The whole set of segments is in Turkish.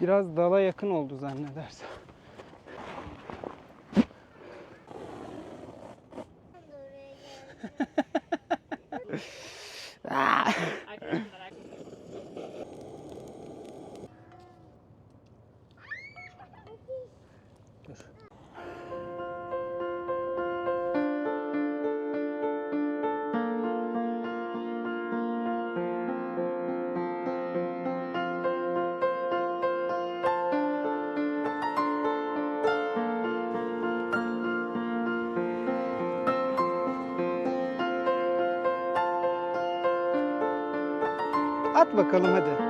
Biraz dala yakın oldu zannedersem. At bakalım hadi.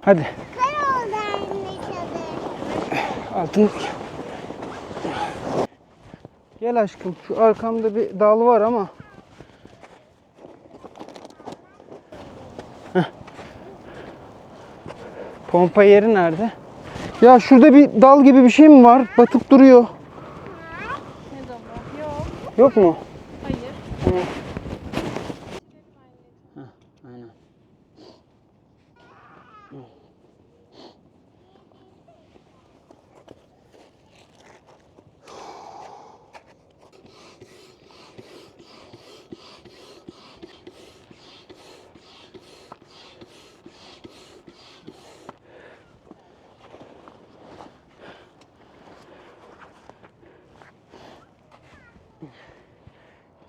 Hadi. Altını Gel aşkım. Şu arkamda bir dal var ama. Heh. Pompa yeri nerede? Ya şurada bir dal gibi bir şey mi var? Batıp duruyor. Ne zaman? Yok. Yok mu?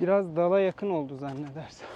Biraz dala yakın oldu zannedersem.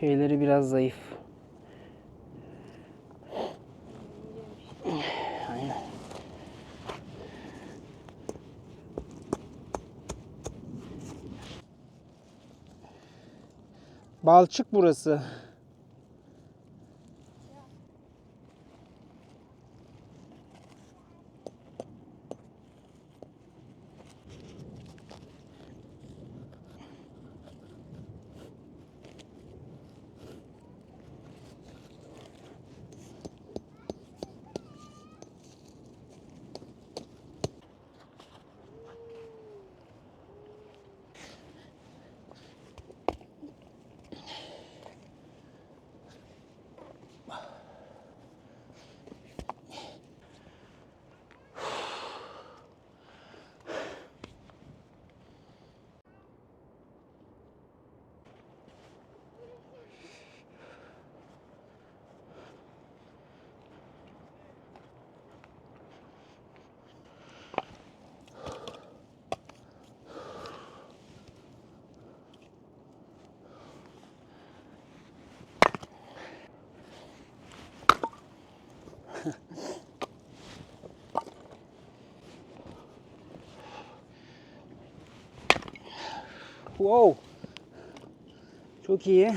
Şeyleri biraz zayıf. Aynen. Balçık burası. Wow. Çok iyi.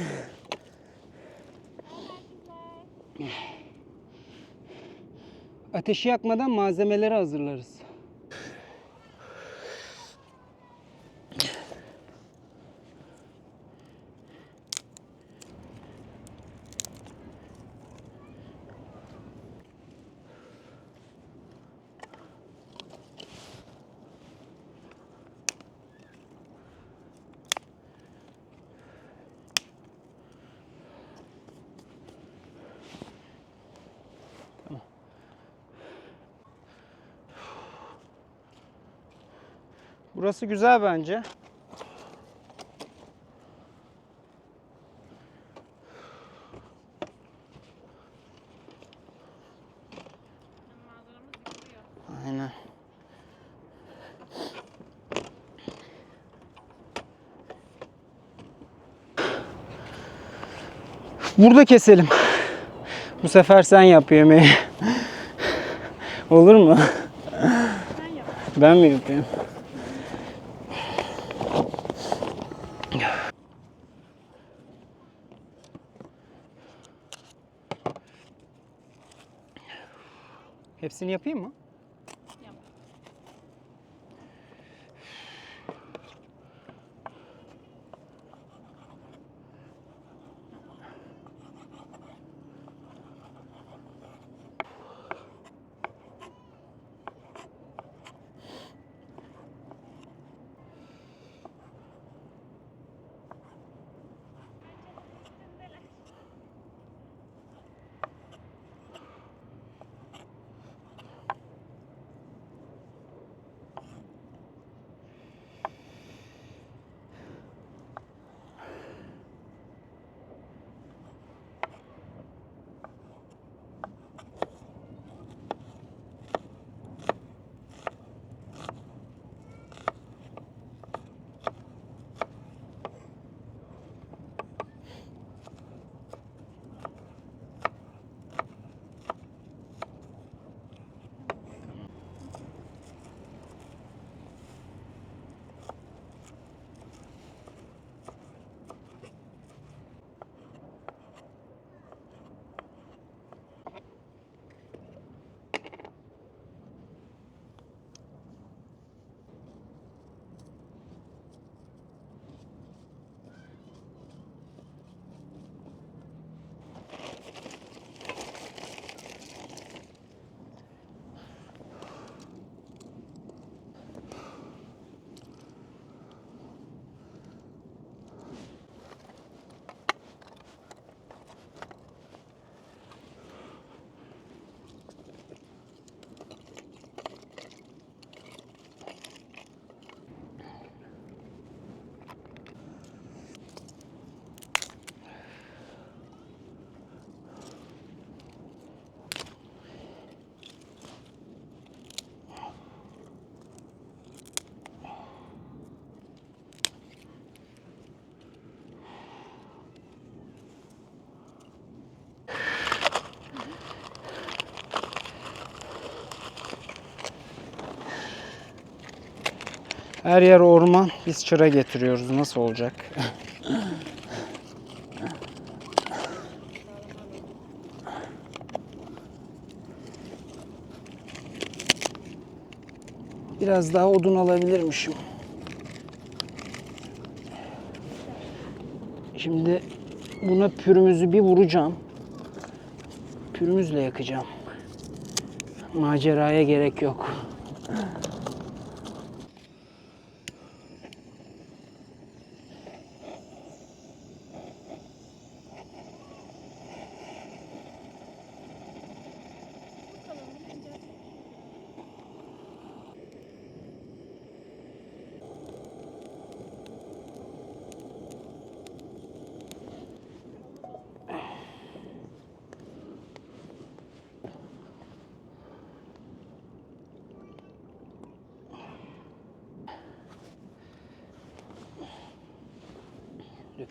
Ateşi yakmadan malzemeleri hazırlarız. Burası güzel bence. Aynen. Burada keselim. Bu sefer sen yap yemeği. Olur mu? Sen yap. Ben mi yapayım? Hepsini yapayım mı? Her yer orman. Biz çıra getiriyoruz. Nasıl olacak? Biraz daha odun alabilirmişim. Şimdi buna pürümüzü bir vuracağım. Pürümüzle yakacağım. Maceraya gerek yok.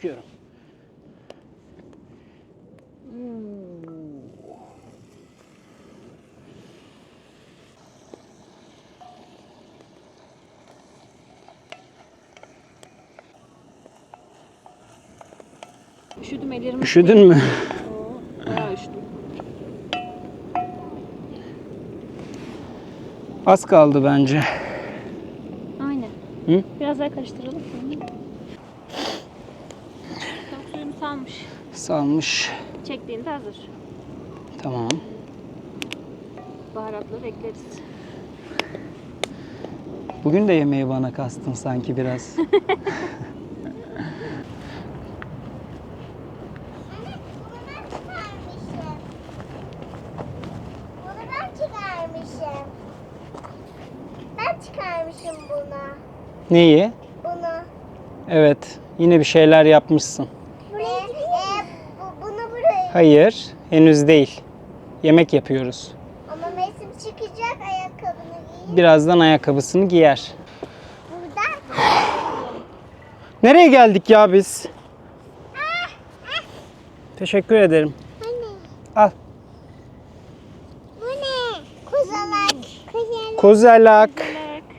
Döküyorum. Üşüdüm ellerim. Üşüdün mü? Oo, Bayağı üşüdüm. Az kaldı bence. Aynen. Hı? Biraz daha karıştıralım. Salmış. Çektiğinde hazır. Tamam. Baharatları ekleriz. Bugün de yemeği bana kastın sanki biraz. Anne bunu ben çıkarmışım. Bunu ben çıkarmışım. Ben çıkarmışım bunu. Neyi? Bunu. Evet. Yine bir şeyler yapmışsın. Buraya, e, bu, bunu buraya. Hayır. Henüz değil. Yemek yapıyoruz. Ama mevsim çıkacak ayakkabını giyin. Birazdan ayakkabısını giyer. Buradan. Nereye geldik ya biz? Teşekkür ederim. Anne. Al. Bu ne? Kozalak. Kozalak. Kozalak.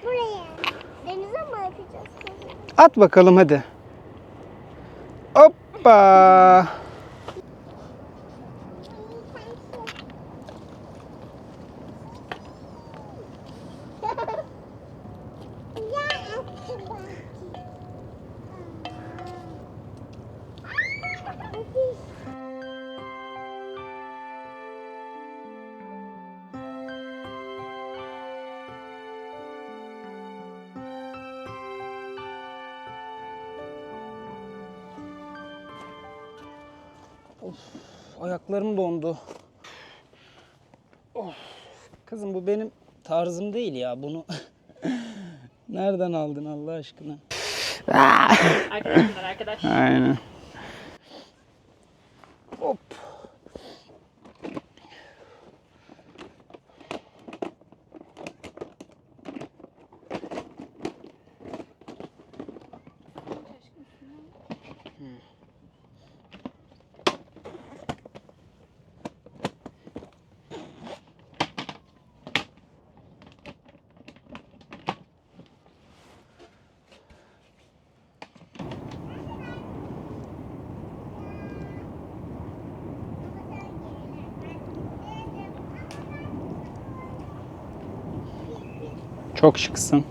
Buraya. Denize mi atacağız? At bakalım hadi. Hoppa. Ayaklarım dondu. Of. Kızım bu benim tarzım değil ya. Bunu nereden aldın Allah aşkına? Arkadaşlar arkadaş. Aynen. Çok şıksın.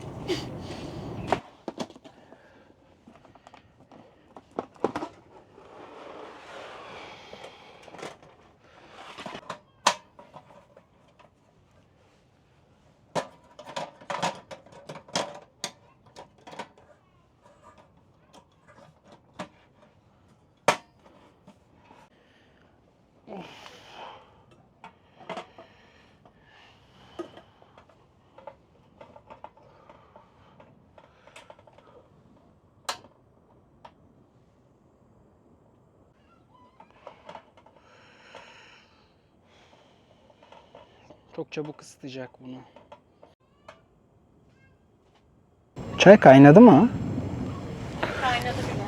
Çok çabuk ısıtacak bunu. Çay kaynadı mı? Kaynadı bile.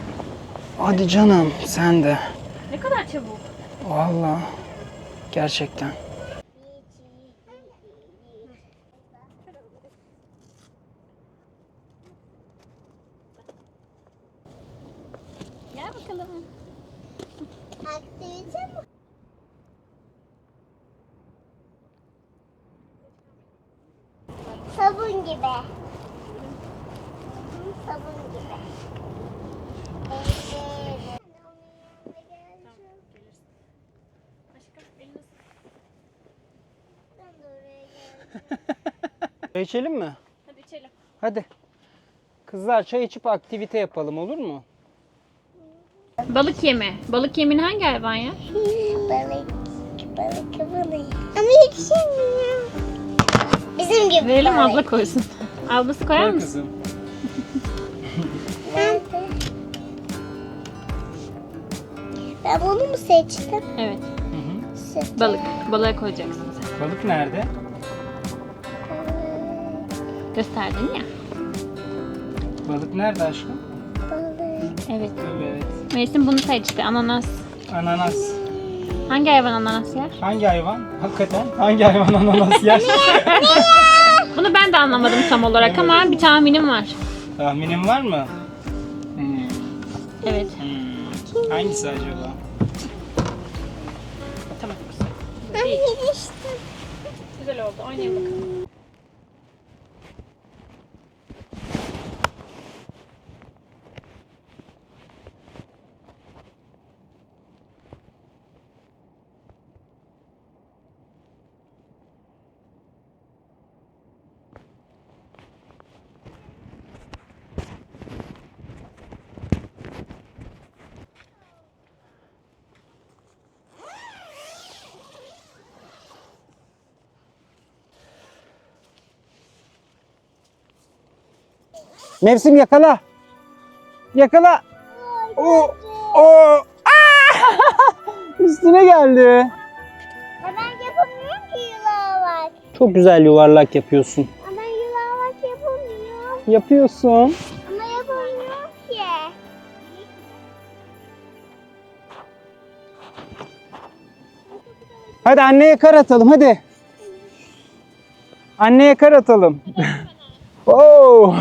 Hadi canım sen de. Ne kadar çabuk. Vallahi gerçekten. Gel bakalım. Aktivite mi? Sabun gibi. Hı, Sabun gibi. Evet. Aşkım elini Ben de oraya geldim. Çay içelim mi? Hadi içelim. Hadi. Kızlar çay içip aktivite yapalım olur mu? Balık yeme. Balık yemin hangi hayvan ya? Balık, balık, balık. Ama yetişemiyor. Bizim gibi Verelim balık. abla koysun. Ablası koyar mısın? kızım. Nerede? Ben bunu mu seçtim? Evet. Seçtim. Balık. Balığa koyacaksın sen. Balık nerede? Gösterdin ya. Balık nerede aşkım? Balık. Evet. Evet. Mevsim bunu seçti. Ananas. Ananas. Hangi hayvan ananas yer? Hangi hayvan? Hakikaten hangi hayvan ananas yer? Bunu ben de anlamadım tam olarak ama bir tahminim var. Tahminin var mı? Hmm. Evet. Hmm. Hangisi acaba? Tamam güzel. Oldu. Oynayın bakalım. Mevsim yakala. Yakala. O o Üstüne geldi. Ama ben yapamıyorum ki yuvarlak. Çok güzel yuvarlak yapıyorsun. Ama ben yuvarlak yapamıyorum. Yapıyorsun. Ama yapamıyorum ki. Hadi anneye kar atalım hadi. Anneye kar atalım. Oo.